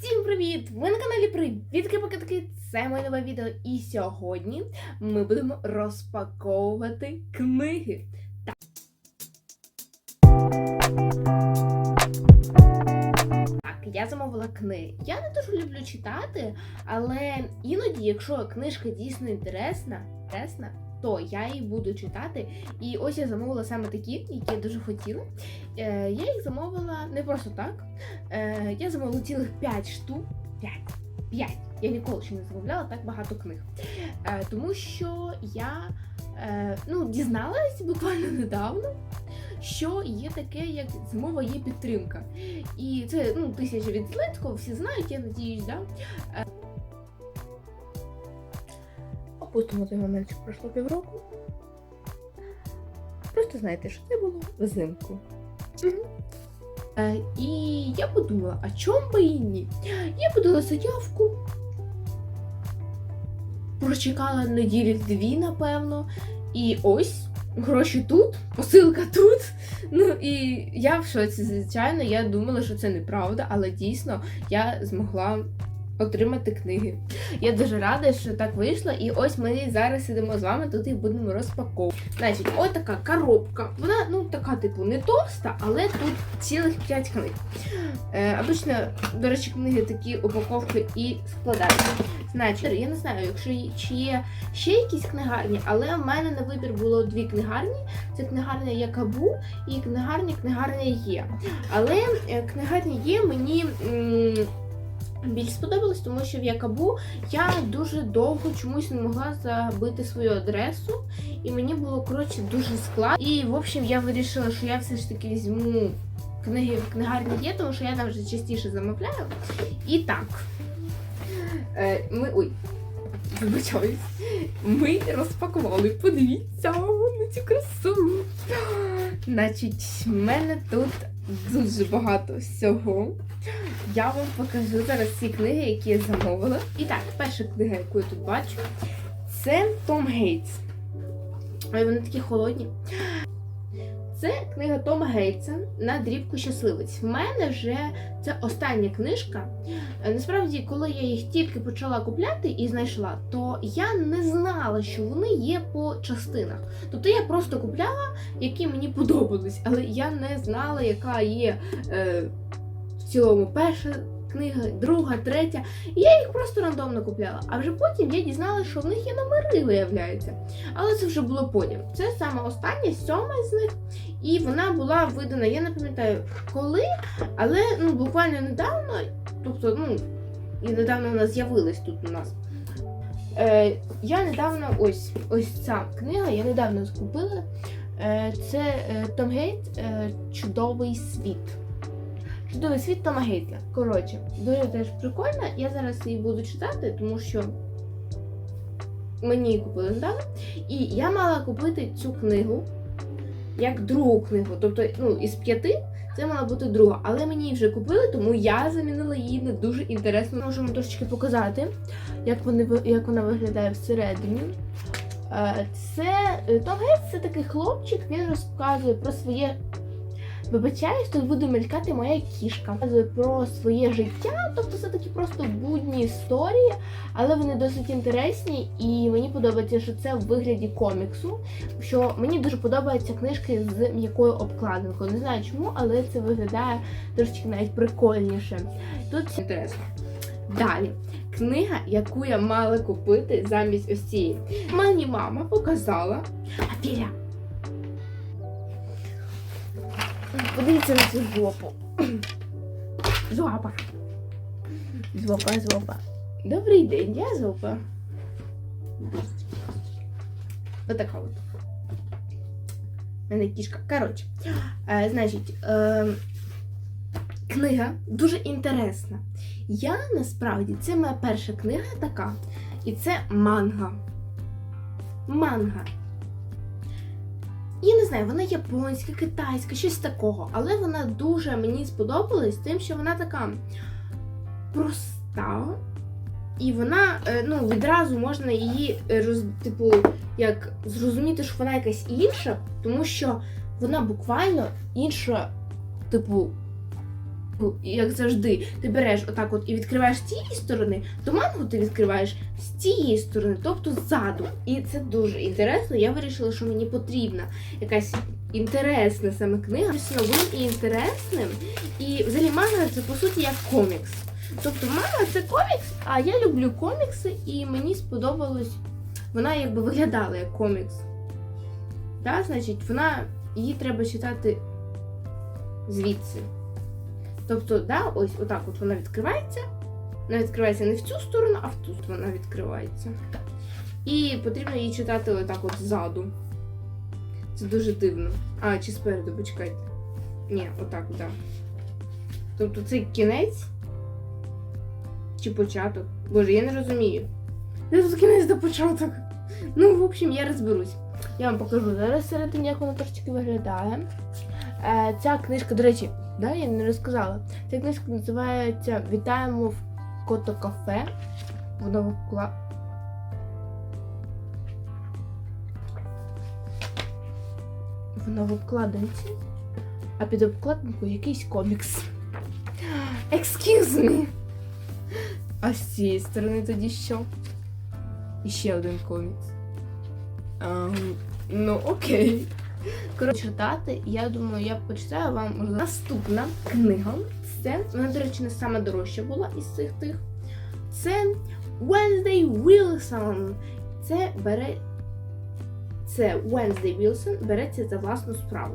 Всім привіт! Ви на каналі Привітки Покидки. Це моє нове відео. І сьогодні ми будемо розпаковувати книги. Так. Так, я замовила книги. Я не дуже люблю читати, але іноді, якщо книжка дійсно інтересна, інтересна, то я її буду читати. І ось я замовила саме такі, які я дуже хотіла. Е, я їх замовила не просто так. Е, я замовила цілих 5 штук. 5. 5. Я ніколи ще не замовляла так багато книг. Е, тому що я е, ну, дізналась буквально недавно, що є таке, як змова є підтримка. І це ну, тисяча від Зеленського, всі знають, я надіюсь, да? Опустимо той момент, що пройшло півроку. Просто знаєте, що це було взимку. Е, і я подумала, а чом би і ні? Я подала заявку. Прочекала неділі дві, напевно. І ось гроші тут, посилка тут. Ну і я в шоці, звичайно, я думала, що це неправда, але дійсно я змогла отримати книги. Я дуже рада, що так вийшло. І ось ми зараз сидимо з вами тут і будемо розпаковувати. Значить, ось така коробка. Вона ну така, типу, не товста, але тут цілих 5 книг. Е, обично, до речі, книги такі упаковки і складаються. Значить, я не знаю, якщо чи є ще якісь книгарні, але в мене на вибір було дві книгарні. Це книгарня Якабу і книгарня книгарня Є. Але е, книгарня Є мені. м, більш сподобалось, тому що в Якабу я дуже довго чомусь не могла забити свою адресу, і мені було коротше дуже складно. І в общем я вирішила, що я все ж таки візьму книги в книгарні є, тому що я там вже частіше замовляю. І так. Е, ми. Ой, вибачаюсь. Ми розпакували. Подивіться на цю красу. Значить, в мене тут дуже багато всього. Я вам покажу зараз всі книги, які я замовила. І так, перша книга, яку я тут бачу, це Том Гейтс. Ой, вони такі холодні. Це книга Тома Гейтса на дрібку щасливець. В мене вже це остання книжка. Е, Насправді, коли я їх тільки почала купляти і знайшла, то я не знала, що вони є по частинах. Тобто я просто купляла, які мені подобались, але я не знала, яка є е, в цілому перша книга, друга, третя. І я їх просто рандомно купляла. А вже потім я дізналася, що в них є номери, виявляється. Але це вже було потім. Це саме остання, сьома з них. І вона була видана, я не пам'ятаю коли, але ну, буквально недавно, тобто, ну, і недавно вона з'явилась тут у нас. Е, я недавно, ось ось ця книга, я недавно скупила. Е, це е, Том Гейт е, Чудовий світ. Чудовий світ Тома Гейтса. Коротше, дуже теж прикольна. Я зараз її буду читати, тому що мені її купили недавно. І я мала купити цю книгу як другу книгу. Тобто, ну, із п'яти це мала бути друга. Але мені її вже купили, тому я замінила її на дуже інтересно. Можемо трошечки показати, як, вони, як вона виглядає всередині. Е, Це е, Том Гейтс це такий хлопчик, він розказує про своє. Вибачаюсь, тут буде мелькати моя кішка. Про своє життя, тобто це такі просто будні історії, але вони досить інтересні, і мені подобається, що це в вигляді коміксу. Що мені дуже подобаються книжки з м'якою обкладинкою. Не знаю чому, але це виглядає трошечки навіть прикольніше. Тут інтересно. Далі. Книга, яку я мала купити замість ось цієї. Мені мама показала. Афіля. Подивіться на цю жопу. Жопа. Жопа, жопа. Добрий день, я жопа. Отака от. У мене кішка. Коротше, е, значить, е, книга дуже інтересна. Я насправді це моя перша книга така, і це манга. Манга. Я не знаю, вона японська, китайська, щось такого. Але вона дуже мені сподобалась тим, що вона така проста. І вона, е, ну, відразу можна її е, роз, типу, як зрозуміти, що вона якась інша, тому що вона буквально інша, типу, як завжди, ти береш отак от і відкриваєш з цієї сторони, то мангу ти відкриваєш з цієї сторони, тобто ззаду. І це дуже інтересно. Я вирішила, що мені потрібна якась інтересна саме книга, щось новим і інтересним. І взагалі манга це по суті як комікс. Тобто манга це комікс, а я люблю комікси, і мені сподобалось, вона якби виглядала як комікс. Так, значить, вона її треба читати звідси. Тобто, да, ось отак от вона відкривається. Вона відкривається не в цю сторону, а в ту вона відкривається. І потрібно її читати отак от ззаду. Це дуже дивно. А, чи спереду, почекайте. Ні, отак, так. Да. Тобто це кінець чи початок. Боже, я не розумію. Де тут кінець до початок? Ну, в общем, я розберусь. Я вам покажу зараз всередині, як воно трошечки виглядає. Е, ця книжка, до речі, да, я не розказала. Ця книжка називається Вітаємо в Кото Кафе. Вона вкла... Вона в обкладинці, а під обкладинкою якийсь комікс. Excuse me! А з цієї сторони тоді що? І ще один комікс. Ам, ну, окей. Коротше, читати, я думаю, я почитаю вам наступна книга. Це, вона, до речі, не сама дорожча була із цих тих. Це Wednesday Wilson. Це бере. Це Wednesday Wilson береться за власну справу.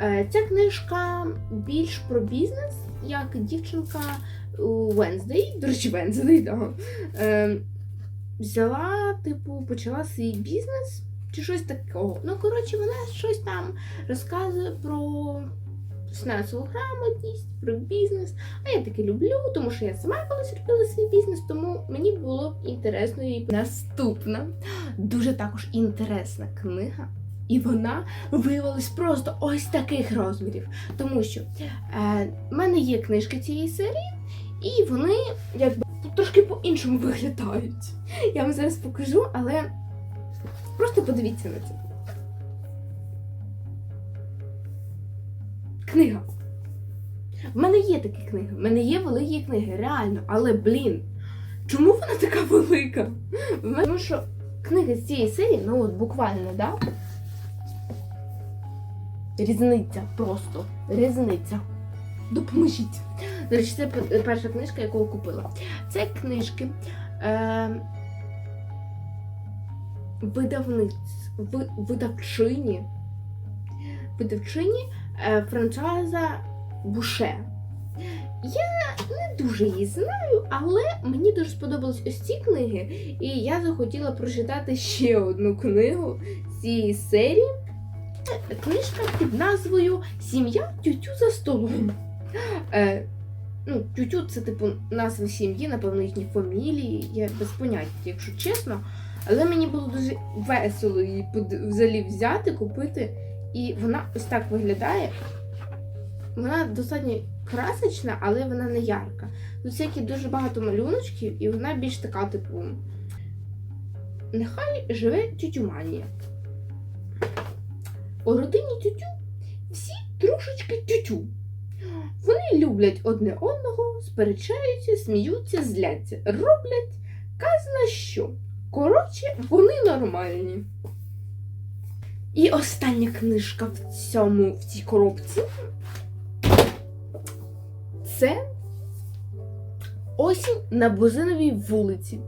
Е, Ця книжка більш про бізнес, як дівчинка Wednesday, до речі, Wednesday, да, е, взяла, типу, почала свій бізнес чи щось такого. Ну, коротше, вона щось там розказує про фінансову грамотність, про бізнес. А я таки люблю, тому що я сама колись робила свій бізнес, тому мені було б інтересно її. Наступна дуже також інтересна книга. І вона виявилась просто ось таких розмірів. Тому що е, в мене є книжки цієї серії, і вони якби трошки по-іншому виглядають. Я вам зараз покажу, але просто подивіться на це. Книга. В мене є такі книги, в мене є великі книги, реально, але блін, чому вона така велика? Мене- Тому що книги з цієї серії, ну от буквально, да? Різниця просто. Різниця. Допоможіть. До це перша книжка, яку я купила. Це книжки е, видавниць, ви, видавчині, видавчині е, Буше. Я не дуже її знаю, але мені дуже сподобались ось ці книги, і я захотіла прочитати ще одну книгу з цієї серії. Книжка під назвою Сім'я тютю за столом. Е, ну, тютю це типу назва сім'ї, напевно, їхні фамілії. Я без поняття, якщо чесно. Але мені було дуже весело її взагалі взяти, купити. І вона ось так виглядає. Вона достатньо красочна, але вона не ярка. Тут всякі дуже багато малюночків, і вона більш така, типу. Нехай живе тютюманія. У родині тютю всі трошечки тютю. Вони люблять одне одного, сперечаються, сміються, зляться, роблять казна що. Коротше, вони нормальні. І остання книжка в цьому в цій коробці. Це Осінь на Бузиновій вулиці.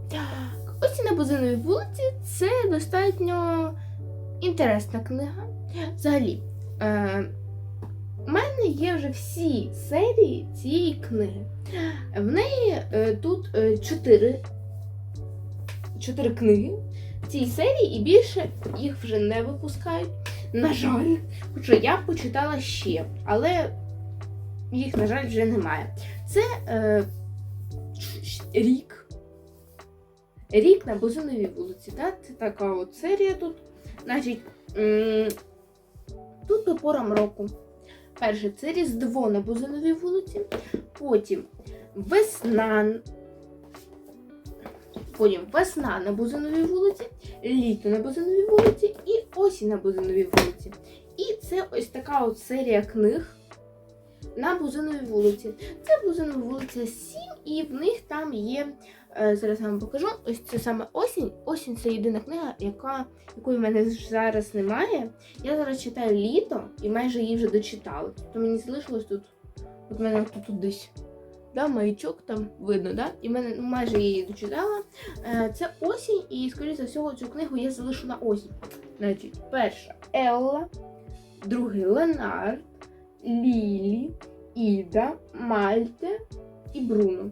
Осінь на Бузиновій вулиці це достатньо інтересна книга. Взагалі, е, у мене є вже всі серії цієї книги. В неї е, тут е, чотири, чотири книги в цій серії, і більше їх вже не випускають. На жаль, хоча я почитала ще, але їх, на жаль, вже немає. Це е, рік. Рік на Бузиновій вулиці. Да? Це така от серія тут. Значить, тут по порам року. Перше, це Різдво на Бузиновій вулиці, потім весна. Потім весна на Бузиновій вулиці, літо на Бузиновій вулиці і осінь на Бузиновій вулиці. І це ось така от серія книг. на Бузиновій вулиці. Це Бузинова вулиця 7, і в них там є. е, Зараз вам покажу. Ось це саме осінь. Осінь це єдина книга, яка, якої в мене зараз немає. Я зараз читаю літо і майже її вже дочитала. Тобто мені залишилось тут. От мене тут десь. Да, маячок там видно, да? І мене ну, майже її дочитала. Е, Це осінь, і, скоріше за всього, цю книгу я залишу на осінь. Значить, перша Елла, другий Ленард, Лілі, Іда, Мальте і Бруно.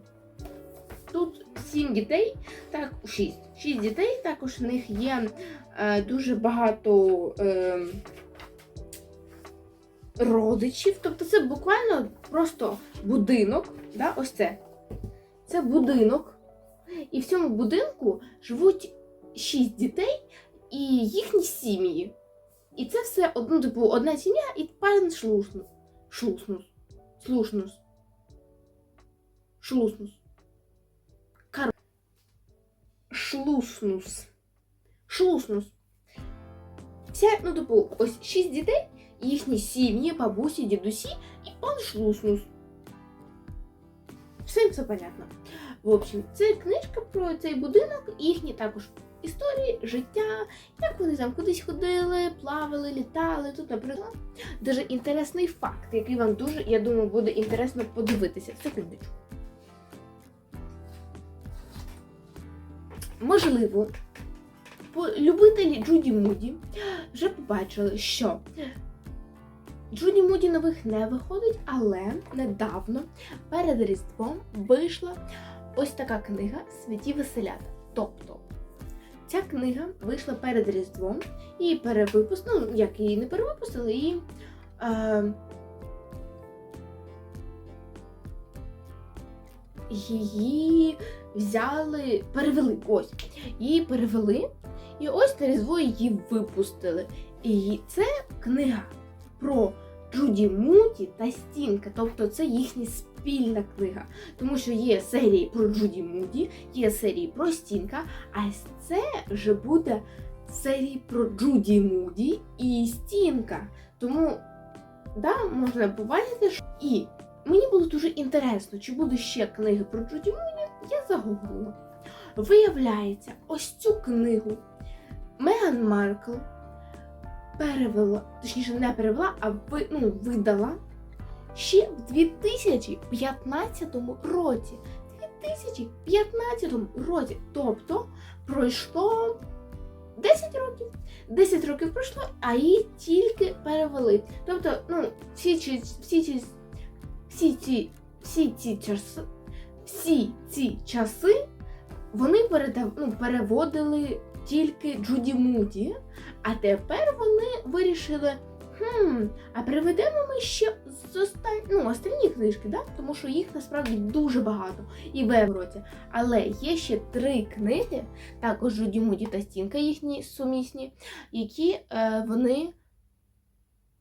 Тут сім дітей, так, шість. Шість дітей, також в них є е, дуже багато е, родичів. Тобто це буквально просто будинок. Да, ось це. Це будинок. І в цьому будинку живуть шість дітей і їхні сім'ї. І це все одну, типу, одна сім'я і пан шлуснус. Шлуснус. Слушнус. Шлуснус. Кар... Шлуснус. Шлуснус. Вся, ну, типу, ось шість дітей, їхні сім'ї, бабусі, дідусі і пан Шлуснус. Всім все понятно. В общем, це книжка про цей будинок, їхні також історії, життя, як вони там кудись ходили, плавали, літали. Тут, наприклад, дуже інтересний факт, який вам дуже, я думаю, буде інтересно подивитися. Секундочку. Можливо, любителі Джуді Муді вже побачили, що Джуді Муді нових не виходить, але недавно перед Різдвом вийшла ось така книга Святі Веселята. Тобто ця книга вийшла перед Різдвом і перевипустили, ну як її не перевипустили, її. Е, її взяли, перевели ось. Її перевели, і ось на Різдво її випустили. І це книга про Джуді Муді та Стінка. Тобто це їхня спільна книга. Тому що є серії про Джуді Муді, є серії про Стінка, а це вже буде серії про Джуді Муді і Стінка. Тому да, можна побачити, що і мені було дуже інтересно, чи буде ще книги про Джуді Муді. Я загуглила. Виявляється, ось цю книгу Меган Маркл перевела, точніше, не перевела, а ви, ну, видала ще в 2015 році. 2015 році. Тобто пройшло 10 років. 10 років пройшло, а її тільки перевели. Тобто, ну, всі ці, всі ці, всі ці, всі ці часи, всі ці часи вони передав, ну, переводили тільки Джуді Муді, а тепер вони вирішили. Хм, а приведемо ми ще з остан... ну, останні книжки, да? тому що їх насправді дуже багато і в Евроті. Але є ще три книги, також Джуді та Стінка, їхні сумісні, які е, вони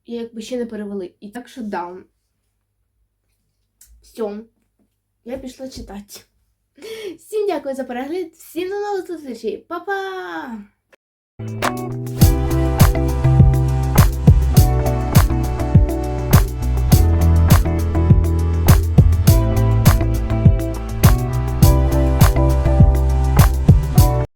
якби ще не перевели. І так що да. Все, я пішла читати. Всім дякую за перегляд, всім до нових зустрічей, Па-па!